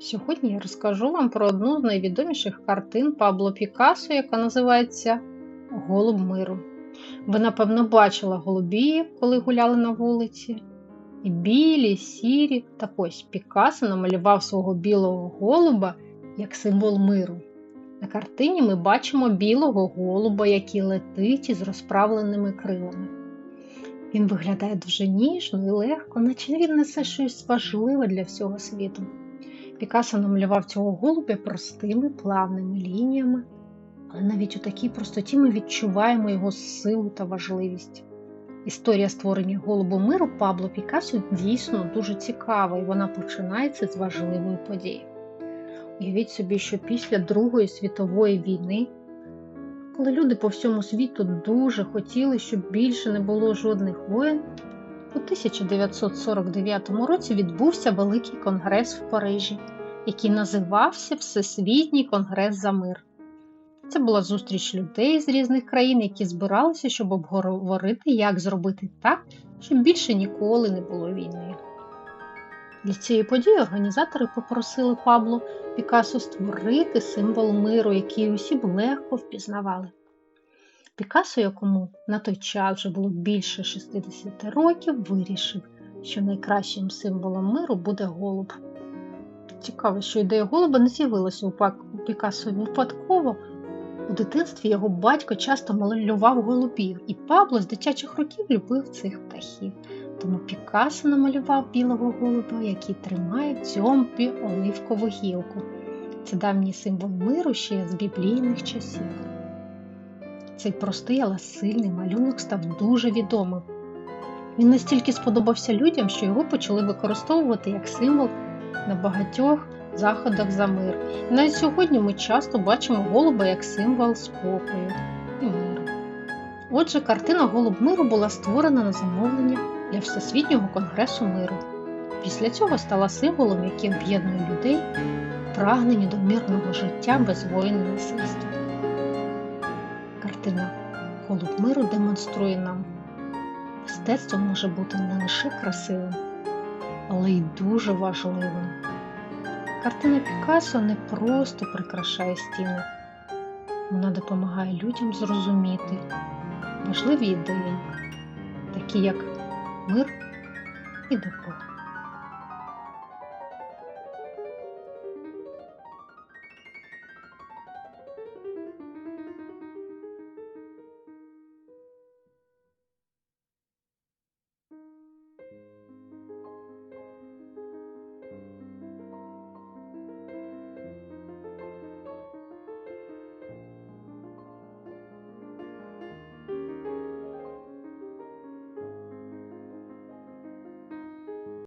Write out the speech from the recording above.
Сьогодні я розкажу вам про одну з найвідоміших картин Пабло Пікассо, яка називається Голуб миру. Ви, напевно, бачили голубів, коли гуляли на вулиці. І білі, сірі. Так ось Пікассо намалював свого білого голуба як символ миру. На картині ми бачимо білого голуба, який летить із розправленими крилами. Він виглядає дуже ніжно і легко, наче він несе щось важливе для всього світу. Пікассо намалював цього голубя простими плавними лініями, але навіть у такій простоті ми відчуваємо його силу та важливість. Історія створення голубу миру Пабло Пікассо дійсно дуже цікава, і вона починається з важливої події. Уявіть собі, що після Другої світової війни, коли люди по всьому світу дуже хотіли, щоб більше не було жодних воєн, у 1949 році відбувся Великий конгрес в Парижі, який називався Всесвітній конгрес за мир. Це була зустріч людей з різних країн, які збиралися, щоб обговорити, як зробити так, щоб більше ніколи не було війни. Для цієї події організатори попросили Пабло Пікассо створити символ миру, який усі б легко впізнавали. Пікассо, якому на той час вже було більше 60 років, вирішив, що найкращим символом миру буде голуб. Цікаво, що ідея голуба не з'явилася у Пікассо випадково. У дитинстві його батько часто малював голубів, і Пабло з дитячих років любив цих птахів. Тому Пікассо намалював білого голуба, який тримає в оливкову гілку. Це давній символ миру ще з біблійних часів. Цей простий, але сильний малюнок став дуже відомим. Він настільки сподобався людям, що його почали використовувати як символ на багатьох заходах за мир. І навіть сьогодні ми часто бачимо голуба як символ спокою і миру. Отже, картина Голуб миру була створена на замовлення для Всесвітнього конгресу миру. Після цього стала символом, який об'єднує людей, прагнені до мирного життя без воїн насильства. Картина Голуб миру демонструє нам, мистецтво може бути не лише красивим, але й дуже важливим. Картина Пікассо не просто прикрашає стіни, вона допомагає людям зрозуміти важливі ідеї, такі як мир і добро.